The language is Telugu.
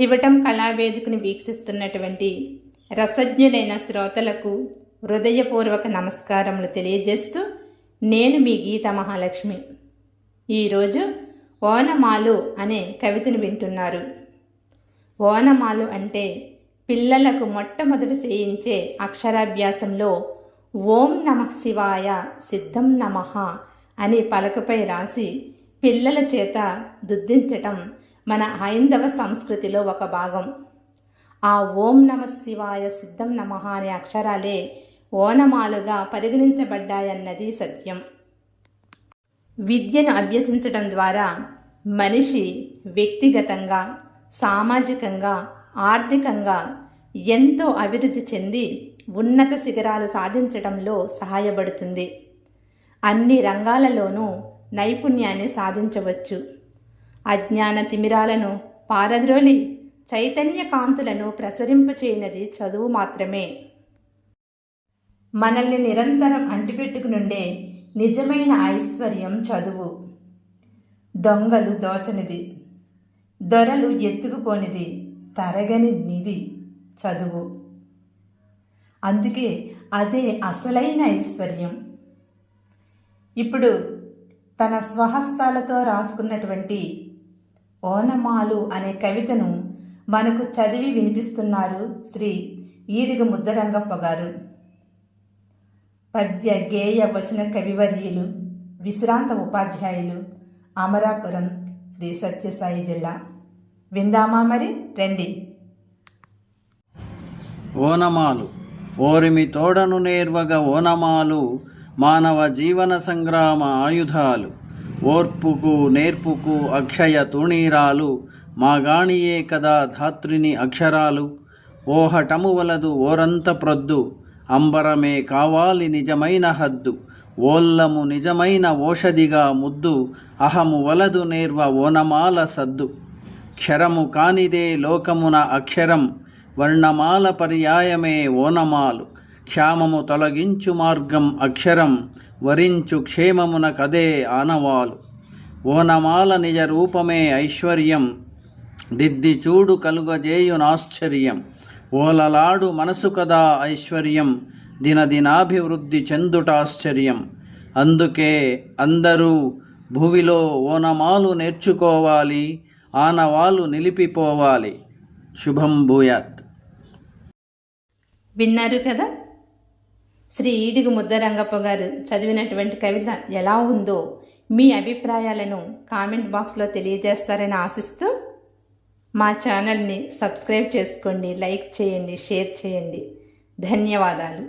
చివటం కళావేదికను వీక్షిస్తున్నటువంటి రసజ్ఞులైన శ్రోతలకు హృదయపూర్వక నమస్కారములు తెలియజేస్తూ నేను మీ గీత మహాలక్ష్మి. ఈరోజు ఓనమాలు అనే కవితను వింటున్నారు. ఓనమాలు అంటే పిల్లలకు మొట్టమొదటి చేయించే అక్షరాభ్యాసంలో ఓం నమ శివాయ సిద్ధం నమః అని పలకపై రాసి పిల్లల చేత దుద్దించటం మన హైందవ సంస్కృతిలో ఒక భాగం. ఆ ఓం నమ శివాయ సిద్ధం నమ అనే అక్షరాలే ఓనమాలుగా పరిగణించబడ్డాయన్నది సత్యం. విద్యను అభ్యసించడం ద్వారా మనిషి వ్యక్తిగతంగా సామాజికంగా ఆర్థికంగా ఎంతో అభివృద్ధి చెంది ఉన్నత శిఖరాలు సాధించడంలో సహాయపడుతుంది. అన్ని రంగాలలోనూ నైపుణ్యాన్ని సాధించవచ్చు. అజ్ఞాన తిమిరాలను పారద్రోలి చైతన్య కాంతులను ప్రసరింపచేయనది చదువు మాత్రమే. మనల్ని నిరంతరం అంటిపెట్టుకునుండే నిజమైన ఐశ్వర్యం చదువు. దొంగలు దోచనిది. దొరలు ఎత్తుకుపోనిది. తరగని నిధి చదువు. అందుకే అదే అసలైన ఐశ్వర్యం. ఇప్పుడు తన స్వహస్తాలతో రాసుకున్నటువంటి ఓనమాలు అనే కవితను మనకు చదివి వినిపిస్తున్నారు శ్రీ ఈడిగ ముద్దరంగప్ప గారు. పద్య గేయ వచన కవివర్యులు విశ్రాంత ఉపాధ్యాయులు అమరాపురం శ్రీ సత్యసాయి జిల్లా. విందామా మరి? రండి. ఓనమాలు ఓరిమి తోడను నేర్వగ ఓనమాలు మానవ జీవన సంగ్రామ ఆయుధాలు. ఓర్పుకు నేర్పుకు అక్షయ తుణీరాలు. మాగాణియే కదా ధాత్రిని అక్షరాలు. ఓహటము వలదు ఓరంత ప్రొద్దు. అంబరమే కావాలి నిజమైన హద్దు. ఓల్లము నిజమైన ఓషధిగా ముద్దు. అహము వలదు నేర్వ ఓనమాల సద్దు. క్షరము కానిదే లోకమున అక్షరం. వర్ణమాల పర్యాయమే ఓనమాలు. క్షామము తొలగించు మార్గం అక్షరం వరించు క్షేమమున కదే ఆనవాలు. ఓనమాల నిజ రూపమే ఐశ్వర్యం దిద్ది చూడు కలుగజేయునాశ్చర్యం. ఓలలాడు మనసు కదా ఐశ్వర్యం దినదినాభివృద్ధి చెందుటాశ్చర్యం. అందుకే అందరూ భువిలో ఓనమాలు నేర్చుకోవాలి ఆనవాలు నిలిపిపోవాలి. శుభం భూయాత్. విన్నారు కదా? శ్రీ ఈడిగు ముద్దరంగప్ప గారు చదివినటువంటి కవిత ఎలా ఉందో మీ అభిప్రాయాలను కామెంట్ బాక్స్లో తెలియజేస్తారని ఆశిస్తూ మా ఛానల్ని సబ్స్క్రైబ్ చేసుకోండి లైక్ చేయండి షేర్ చేయండి. ధన్యవాదాలు.